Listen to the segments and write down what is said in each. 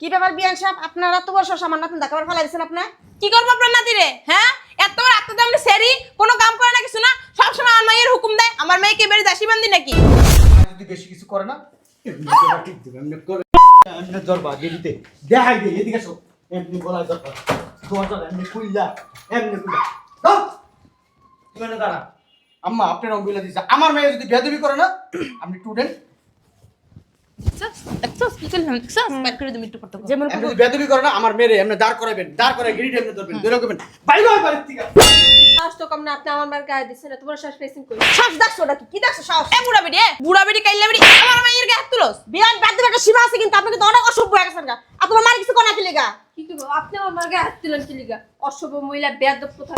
কি ব্যাপার বিয়ান সাহেব? আপনারা তো বড় সামান নতুন দেখাবার ফেলা দিচ্ছেন আপনার কি করব আপনার নাতি রে হ্যাঁ? এত রাত্রে তো আপনি সেরি, কোনো কাম করে না কিছু না। সবসময় আমার মায়ের হুকুম দেয়। আমার মেয়েকে বেড়ে দাসী বান্ধি নাকি? যদি বেশি কিছু করে না আমার মেয়ে যদি বেদবি করে না, আপনি স্টুডেন্ট কি করলাম বের করে তুমি একটু করতে যেমন এমনি বেদবি করে আমার মেয়ে এমনি দাঁড় করাবেন দাঁড় করাই গিরিট এমনি ধরবেন ধরে রাখবেন বাইরে হয় বাড়ির থেকে। শ্বাস তো কম না আপনি আমার মার গায়ে দিচ্ছেন না তোমার শ্বাস ফেসিং করি শ্বাস দেখছ নাকি কি? দেখছ সাহস? এ বুড়া বুড়া বেটি কাইলা বেটি আমার মায়ের গায়ে হাত তুলোস। বিয়ান বাদ দেবে একটা সীমা আছে কিন্তু আপনি কিন্তু অনেক অসভ্য হয়ে গেছেন গা। আর তোমার মার কিছু কোনা কি লেগা? কি করব আপনি আমার মার গায়ে হাত দিলেন কি লিগা? অসভ্য মহিলা বেয়াদব কোথা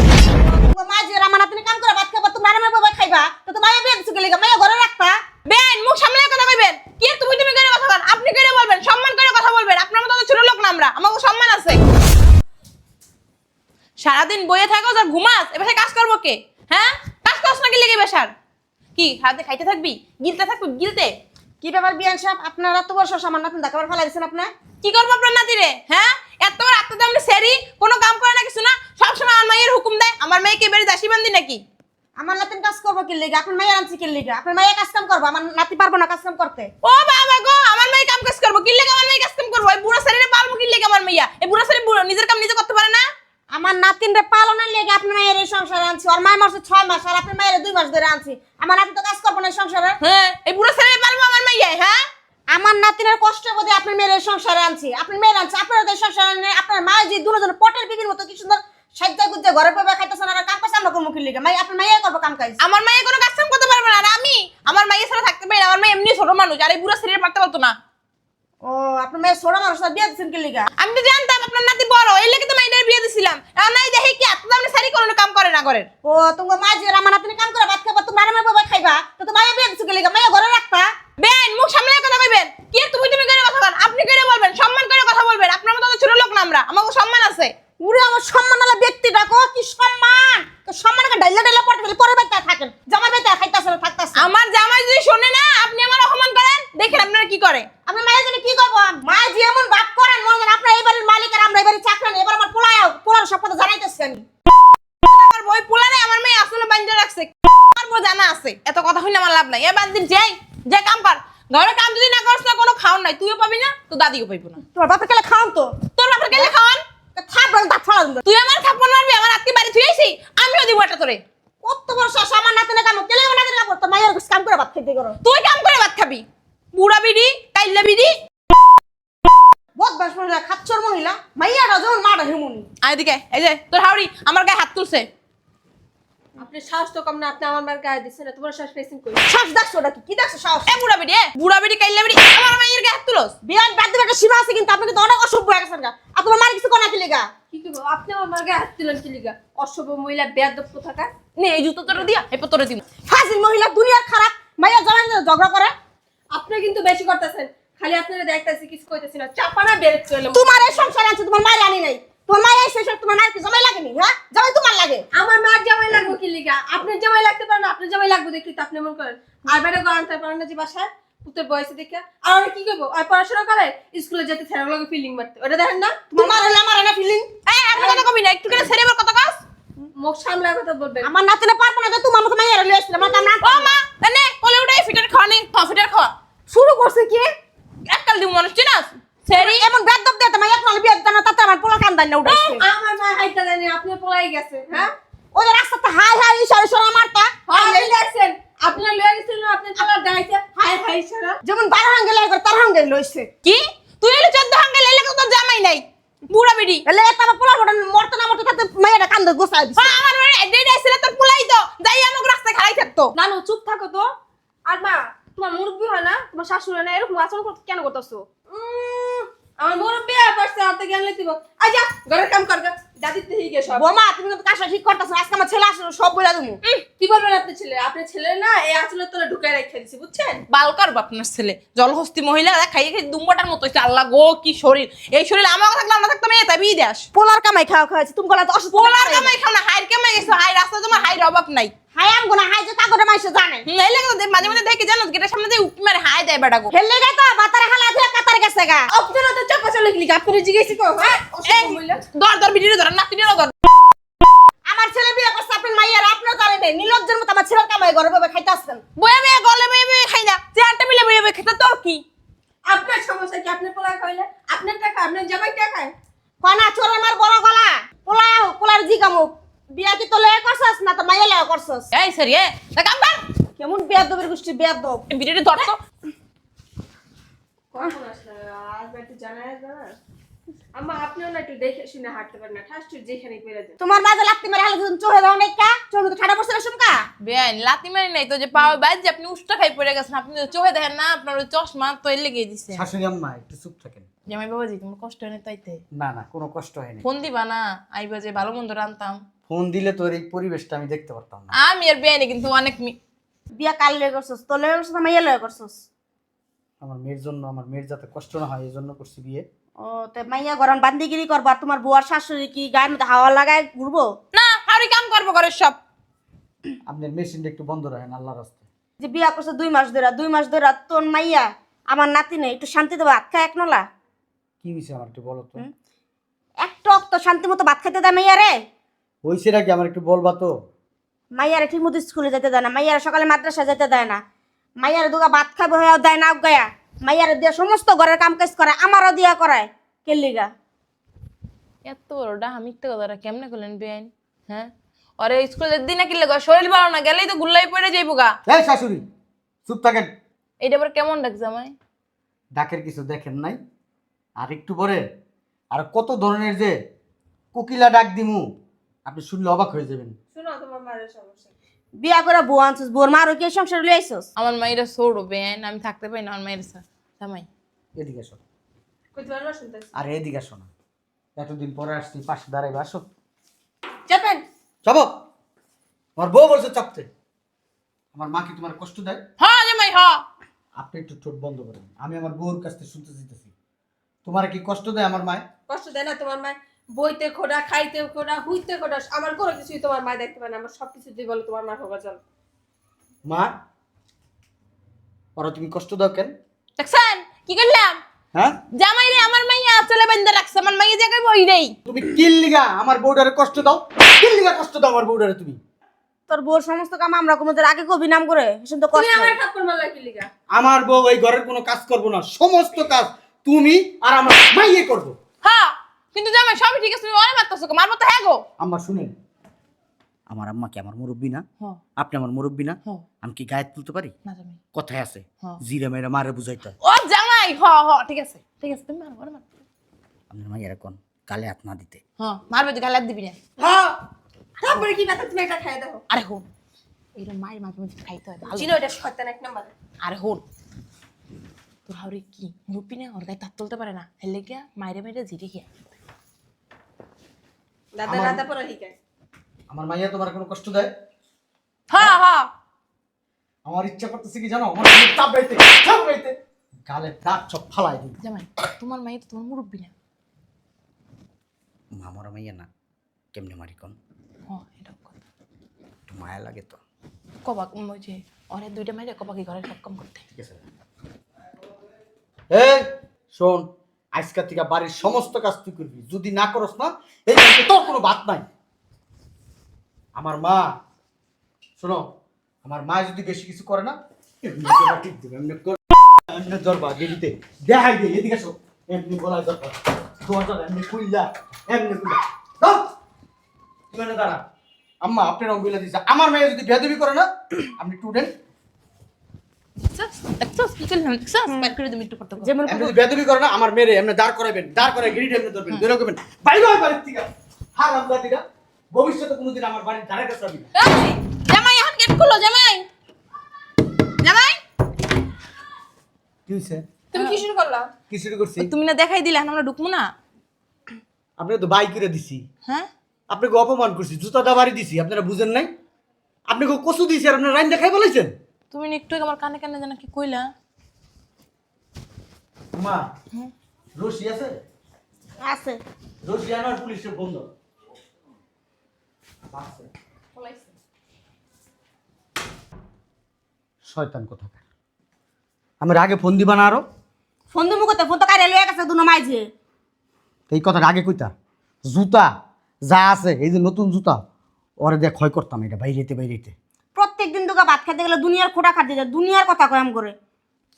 তোমার মা যে রামানা তুমি কাম করে ভাত খাবা তোমার রান্না বাবা খাইবা তো তোমার বিয়ে দিছো কি লেগা? মাইয়া ঘরে রাখতা বেন, মুখ সামলে কথা কইবেন। কি তুমি তুমি করে কথা বলেন আপনি করে বলবেন, সম্মান করে কথা বলবেন। আপনার মতো ছোট লোক না আমরা সম্মান আছে। সারাদিন বইয়ে থাকো ঘুমাস এবার কাজ করব কে? হ্যাঁ? কাজ করছ লেগে কি খাইতে থাকবি? গিলতে থাকবি? গিলতে? কি ব্যাপার বিয়ান সাহেব? আপনারা তো বড় সামান নতুন দেখাবার ফেলা দিচ্ছেন আপনার? কি করব আপনার নাতি রে? হ্যাঁ? এত তো আপনি সেরি, কোনো কাম করে না, কিছু না। সবসময় আমার মায়ের হুকুম দেয়। আমার মেয়েকে বেড়ে দাসী বান্ধি নাকি? আমার নাতিন কাজ করব কি লেগা? আপনার মায়ের আনছি কি লেগা? আপনার মায়ের কাজ কাম করব আমার নাতি পারব না কাজ কাম করতে। ও বাবা গো আমার মেয়ে কাম কাজ করব কি লেগে আমার মেয়ে কাজ কাম করব? এই বুড়ো শরীরে পালবো কি লেগে আমার মেয়া এই বুড়ো শরীর নিজের কাম নিজে করতে পারে না? আমার নাতিন রে পালনের লেগে আপনার মায়ের এই সংসারে আনছি। আর মায়ের মাসে ছয় মাস আর আপনার মায়ের দুই মাস ধরে আনছি। আমার নাতি তো কাজ করব না এই সংসারে। হ্যাঁ এই বুড়ো শরীরে পালবো আমার মেয়ে হ্যাঁ? আমার নাতিনের কষ্ট বোধে আপনার মেয়ের সংসারে আনছি। আপনার মেয়ের আনছি আপনার সংসারে আপনার মায়ের যে দুজন পটের বিবির মতো কি সুন্দর সাজ্জা গুজ্জা ঘরে পাবে খাইতেছেন আর কাম কাজ আমরা কি লেগে। মাই আপনার মাইয়া করব কাম কাজ। আমার মেয়ে কোনো কাজ করতে পারবে না আর আমি আমার মেয়ে ছাড়া থাকতে পারি না আমার মেয়ে এমনি ছোট মানুষ আর এই বুড়ো শরীরে পারতে পারতো না। ও আপনার মেয়ের ছোট মানুষ আর বিয়ে দিচ্ছেন কি লেগা? আমি তো জানতাম আপনার নাতি বড় এই লেগে তো মাইডার বিয়ে দিছিলাম। আর নাই দেখে কি এত আপনি সারি কোনো কাম করে না করেন ও তোমার মা যে আমার নাতিনে কাম করে ভাত খাবা তোমার আমার বাবা খাইবা তো তোমার মায়ের বিয়ে দিচ্ছ কি লেগা? মাইয়া ঘরে রাখতা? বেন মুখ সামলে কথা কইবেন। কি তুমি তুমি করে কথা বলেন আপনি করে বলবেন সম্মান করে কথা বলবেন। আপনার মতো ছোট লোক না আমরা আমাকে সম্মান আছে। উরে আমার সম্মান আলা ব্যক্তি ডাকো কি সম্মান? তো সম্মানকে ডাইলা ডাইলা ফেলে পরে বেতা থাকেন। জামাই বেতা খাইতাছে না থাকতাছে আমার জামাই যদি শোনে না আপনি আমার অপমান করেন? দেখেন আপনারা কি করে? আপনি মায়ের জন্য কি করব? মা যে এমন বাপ করেন মনে করেন আপনার এই বাড়ির মালিক আর আমরা এই বাড়ির চাকরান এবার আমার পোলায় পোলার সব কথা জানাইতেছি আমি আমার বই পোলারে আমার মেয়ে আসলে বাইন্দা রাখছে। আমার জানা আছে। এত কথা হইলে আমার লাভ নাই। এ বাদ দিন যাই যে কাম কর। ঘরে কাম যদি না করছ না কোনো খাওন নাই। তুইও পাবি না তো দাদিও পাইবো না। তোর বাপের কেলে খাওয়ান তো? তোর বাপের খাওয়ান থাপ বল দাঁত ফালা তুই আমার থাপ্পড় মারবি আমার আত্মীয় বাড়ি আইসি আমিও দিব এটা তোরে। কত বড় শাস আমার নাতিনে কাম কেলে আমার নাতিনে কাম তো মায়ের কাম করে ভাত খাইতে করো তুই কাম করে ভাত খাবি। বুড়া বিড়ি কাইল্লা বিড়ি। বদমাস মহিলা খাচ্চর মহিলা মাইয়াটা যেমন মাটা হেমুনি। আর এদিকে এই যে তোর হাওড়ি আমার গায়ে হাত তুলছে। আপনি শ্বাস তো কম না আপনি আমার মার গায়ে দিচ্ছেন না তোমার শ্বাস ফেসিং করি শ্বাস দেখছ ওটা কি? কি দেখছ সাহস? এ বুড়া বিড়ি এ! বুড়া বিড়ি কাইল্লা বিড়ি আমার মায়ের গায়ে হাত তুলস। বিয়ান বাদ দেবে একটা সীমা আছে কিন্তু আপনি কিন্তু অনেক অসভ্য হয়ে গেছেন গা। আর তোমার মায়ের কিছু কোনা কি লেগা? কি করব? আপনি আমার মার গায়ে হাত কি লিগা? অসভ্য মহিলা বেয়াদব কোথাকার? নে এই জুতো তোরে দিয়া এরপর তোরে দিব ফাজিল মহিলা দুনিয়ার খারাপ মাইয়া জমান ঝগড়া করে। আপনি কিন্তু বেশি করতেছেন। খালি আপনারা দেখতেছি কিছু কইতেছি না। চাপানা বেরেক চলে তোমার এই সংসার আছে তোমার মায়ের আনি নাই। তোমার মায়ের এই তোমার মায়ের কি জমাই লাগেনি হ্যাঁ জমাই তোমার লাগে আমার মার লাগবে আপনার জামাই লাগতে পারে না আপনার জামাই লাগবে দেখি তো আপনি মন করেন। আর বাইরে গো আনতে পারেন না যে বাসায় পুতের বয়সে দেখে। আর ওরা কি করব? আর পড়াশোনা করে? স্কুলে যেতে ছেড়ে লাগে ফিলিং মারতে। ওটা দেখেন না? হলে আমার না ফিলিং এই কথা কবি না একটু করে ছেড়ে কথা কস। মুখ সামলায় কথা বলবেন আমার নাতিনে পারব না যে তোমার মতো মাইয়া লয়ে আসছিল আমার কামনা ও মা নে কোলে উঠে ফিটার খাওয়া নেই খাওয়া ফিটার খাওয়া শুরু করছে কি? এককাল দিব মানুষ চিনাস? সেরি। এমন বেদব দিয়ে তোমার এক নালে বিয়ে দিতে না তাতে আমার পোলা কান্দান না উঠাইছে আমার মা হাইতা জানি আপনি পলাই গেছে হ্যাঁ ওই যে রাস্তাতে হাই হাই ইশারা ইশারা মারতা আপনি দেখছেন আপনার লয়ে গেছিলেন আপনি তোলা গাইতে হাই হাই সারা যেমন তার হাঙ্গে লইছে। কি? তুই এলে চোদ্দ হাঙ্গে লেলে তো জামাই নাই? বুড়া বিড়ি। এলে আমার পোলা বড় মরতে না মরতে তাতে মাইয়াটা কান্দে গোসাই দিছে। হ্যাঁ আমার মানে ডেট আসছিল তোর পুলাই তো যাই আমাকে রাস্তায় খাড়াই থাকতো। নানু চুপ থাকো তো। আর মা তোমার মুরব্বী হয় না? তোমার শাশুড়ি হয় না এরকম আচরণ করতে কেন করতেছো? আমার মুরব্বী আর পারছে হাতে জ্ঞান লইতে আই যা ঘরের কাম কর গা দাদির থেকে গিয়ে সব বোমা তুমি কিন্তু কাজটা ঠিক করতেছ আজকে আমার ছেলে আসলো সব বলে দেবো কি বলবেন আপনি ছেলে? আপনি ছেলে না এই আচলের তলে ঢুকাই রেখে দিছি বুঝছেন? বালকার আপনার ছেলে জলহস্তি মহিলা খাইয়ে খাই দুম্বাটার মতো হইছে। আল্লাহ গো কি শরীর। এই শরীর আমার থাকলে আমরা থাকতাম এই তাই দেশ পোলার কামাই খাওয়া খাওয়াছে তুমি গলা তো অসুস্থ পোলার কামাই খাও না হাইর কামাই গেছো হাই রাস্তা তোমার হাইর অভাব নাই। হাই আম গোনা হাই যে কাগরে মাইছে জানে? হুম, এই লাগে তো মাঝে মাঝে দেখি জানো গেটের সামনে দিয়ে উকি মারে হাই দেয় বেটা গো হেললে গাই তো বাতারে হালা দিয়ে কাতার গেছে গা। আপনারা তো চাপা চলে গেলি আপনারা জিজ্ঞেস কো হ্যাঁ? দর দর ধর ভিডিও ধর না তুই ধর আমার ছেলে বিয়ে করছে আপনার মাইয়ার আপনিও জানেন নির্লজ্জের মতো আমার ছেলের কামাই ঘরে বসে খাইতে আসবেন বয়ে বয়ে গলে বয়ে বয়ে খাই না চেয়ারটা মিলে বয়ে বয়ে খেতে তোর কি আপনার সমস্যা কি আপনি পোলা খাইলে আপনার টাকা আপনার জামাই টাকায় কনা চোরে মার বড় গলা পোলায় হোক পোলার জি কামুক বিয়া কি তো লয়ে করছস না তো মাইয়া লয়ে করছস এই সরি এ তা কাম কর। কেমন বেয়াদবের গোষ্ঠী বেয়াদব? ভিডিওটা ধর তো। কখন আসলে? আজ একটু জানা আম্মা আপনিও না একটু দেখে শুনে হাঁটতে পারেন না। ঠাস টুস যেখানে পেরে দেন তোমার মাঝে লাগতে মেরে হালে তুমি চোহে দাও নাই কা? চোহে তো ঠাডা পড়ছে না শুমকা বেআইন লাতি মারি নাই তো যে পাওয়া বাইজ যে আপনি উষ্টা খাই পড়ে গেছেন। আপনি চোখে দেখেন না আপনার চশমা তো এর লেগে দিচ্ছে শাশুড়ি আম্মা একটু চুপ থাকেন। জামাই বাবাজি তোমার কষ্ট হয় না তাইতে? না না কোনো কষ্ট হয়নি ফোন দিবা না আইবা যে ভালো মন্দ রান্তাম ফোন দিলে তোর এই পরিবেশটা আমি দেখতে পারতাম না। আমি আর বেআইনি কিন্তু অনেক মি- বিয়া কাল লয়ে করছস তো লয়ে করছস না মাইয়া লয়ে করছস? আমার মেয়ের জন্য আমার মেয়ের যাতে কষ্ট না হয় এই জন্য করছি বিয়ে। ও তে মাইয়া গরম বান্দিগিরি করবা আর তোমার বুয়ার শাশুড়ি কি গায়ের মধ্যে হাওয়া লাগায় ঘুরবো? না হাউরি কাম করব ঘরের সব। আপনার মেশিনটা একটু বন্ধ রাখেন আল্লাহ রাস্তায়। যে বিয়া করছে দুই মাস ধরে দুই মাস ধরে তোর মাইয়া আমার নাতি নেই একটু শান্তি দেবো ভাত খায় এক নলা কি হয়েছে আমার একটু বলো তো? একটা অক্ত শান্তি মতো ভাত খাইতে দেয় মাইয়া রে? হয়েছে নাকি? আমার একটু বলবা তো। মাইয়ারে ঠিক মতো স্কুলে যেতে দেয় না মাইয়ারে সকালে মাদ্রাসা যেতে দেয় না। মাইয়ারে দুগা ভাত খাবে হয়ে দেয় না গায়া মাইয়ারে দিয়ে সমস্ত ঘরের কাম কাজ করে আমারও দিয়া করায়। কেলিগা এত বড়টা আমি তো কথাটা কেমনে করলেন বেআইন? হ্যাঁ? আরে স্কুলে দিন না কিনলে গো, শরীর ভালো না গেলেই তো গুল্লাই পড়ে যাইবো গা। এই শাশুড়ি চুপ থাকেন। এইটা আবার কেমন ডাক জামাই? ডাকের কিছু দেখেন নাই? আর একটু পরে আর কত ধরনের যে কোকিলা ডাক দিমু। আপনি শুনলে অবাক হয়ে যাবেন। শোনো তোমার মায়ের সমস্যা বিয়া করে বউ আনছিস বোর মারও কি সংসার লিয়ে আইসস আমার মায়েরা সৌড়ো বেন আমি থাকতে পারি না আমার মায়ের সাথে জামাই এদিকে আসো। কইতে পারো না শুনতেছি? আর এদিকে আসো না। এতদিন পরে আসছি পাশে দাঁড়াইবে আসো। চেপেন! চাবো আমার বউ বলছে চাপতে। আমার মা কি তোমার কষ্ট দেয়? হ্যাঁ জামাই হ্যাঁ আপনি একটু ঠোঁট বন্ধ করেন। আমি আমার বউর কাছ থেকে শুনতে চাইতেছি। তোমার কি কষ্ট দেয় আমার মায়? কষ্ট দেয় না তোমার মায়? বইতে খোড়া খাইতে খোড়া হুইতে খোড়া আমার কোনো কিছুই তোমার মায় দেখতে পারে না। আমার সব কিছু দিয়ে বলো তোমার মা হোগা চল। মা ওরা তুমি কষ্ট দাও কেন? দেখছেন? কি করলাম? হ্যাঁ? জামাই রে আমার মাইয়া চলে বেঁধে রাখছে আমার মাইয়া জায়গায় বই রেই তুমি কিল্লিগা আমার বউডারে কষ্ট দাও? কিল্লিগা কষ্ট দাও আমার বউডারে তুমি? তোর বউর সমস্ত কাম আমরা কোনোদের আগে কবি নাম করে এসব তো তুমি কষ্ট। আমার থাপ্পড় মারলা কি লিগা? আমার বউ এই ঘরের কোনো কাজ করব না সমস্ত কাজ তুমি আর আমার মাইয়ে করব। হ্যাঁ কিন্তু জামাই সবই ঠিক আছে তুমি অনেক মারতেছো মারবো তো হ্যাঁ গো। আম্মা শুনেন। আমার আম্মা কি আমার মুরব্বী না? হ্যাঁ। আপনি আমার মুরব্বী না? হ্যাঁ। আমি কি গায়ে তুলতে পারি? না জামাই। কথায় আছে। হ্যাঁ। জিরে মেরে মারে বুঝাইতে ও জামাই হ হ ঠিক আছে ঠিক আছে তুমি মারবো মারবো আপনার মাইয়ের এখন কালে হাত না দিতে। হ্যাঁ মারবে তুই গালাত দিবি না। হ্যাঁ তারপরে কি ব্যথা? তুমি একটা খাইয়ে দাও। আরে হোন। এরকম মায়ের মাঝে মাঝে খাইতে হয় ভালো। চিনো এটা শয়তান এক নাম্বার। আরে হোন। তোর হাওড়ে কি? রুপি না ওর গায়ে তার তুলতে পারে না। হেলে গিয়া মাইরে মাইরে জিরে গিয়া। দাদা আমার- দাদা পরে হিকায় আমার মাইয়া তোমার কোনো কষ্ট দেয়? হ্যাঁ? হ্যাঁ আমার ইচ্ছা করতেছে কি জানো? আমার গালে চাপ বাইতে চাপ বাইতে গালে দাঁত সব ফালাই দিই জামাই তোমার মাইয়া তো তোমার মুরব্বী না। আমার মাইয়া না কেমনে মারি কন? হ্যাঁ এটা কথা। একটু মায়া লাগে তো। কবাক ওই যে ওরে দুইটা মাইরে কবাকি ঘরের সব কাম করতে। ঠিক আছে। এই শোন। আজকের থেকে বাড়ির সমস্ত কাজ তুই করবি। যদি না করস না এই তোর কোনো বাদ নাই। আমার মা শোনো আমার মা যদি বেশি কিছু করে না ঠিক দেবে, এমনি এমনি দে এদিকে এমনি আম্মা আমার মেয়ে যদি বেদবি করে না আপনি স্টুডেন্ট দেখছস দেখছস কি করলাম? দেখছস ব্যাক করে তুমি একটু যেমন বেদবি না আমার মেরে এমনি দাঁড় করাবেন দাঁড় করাই গিরিট এমনি ধরবেন বেরো করবেন বাইরে হয় বাড়ির থেকে হার আমদা ভবিষ্যতে কোনোদিন আমার বাড়ির ধারে কাছে যাবি জামাই এখন গেট খুলো জামাই। জামাই? কি হইছে? তুমি কি শুরু করলা? কি শুরু করছি? তুমি না দেখাই দিলে আমরা ঢুকবো না? আপনি তো বাই করে দিছি। হ্যাঁ? আপনাকে অপমান করছি জুতাটা বাড়ি দিছি আপনারা বুঝেন নাই? আপনাকে কচু দিছি আর আপনার রাইন দেখাই বলেছেন? তুমি একটু আমার কানে কানে যেন কি কইলা? মা রুশি আছে? আছে। রুশি আনার পুলিশের বন্ধ। শয়তান কোথাকার? আমার আগে ফোন দিবা না আরও? ফোন দিমু কত ফোন তো কারে লয়ে গেছে দুনো মাইজে এই কথা আগে কইতা। জুতা যা আছে এই যে নতুন জুতা ওরে দেখ ক্ষয় করতাম এটা বাইরেতে বাইরেতে। খেতে গেলে দুনিয়ার খোটা খাতে যায় দুনিয়ার কথা কয়াম করে।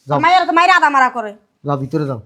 মায়ের মায়ের আদা মারা করে। যা ভিতরে যাও।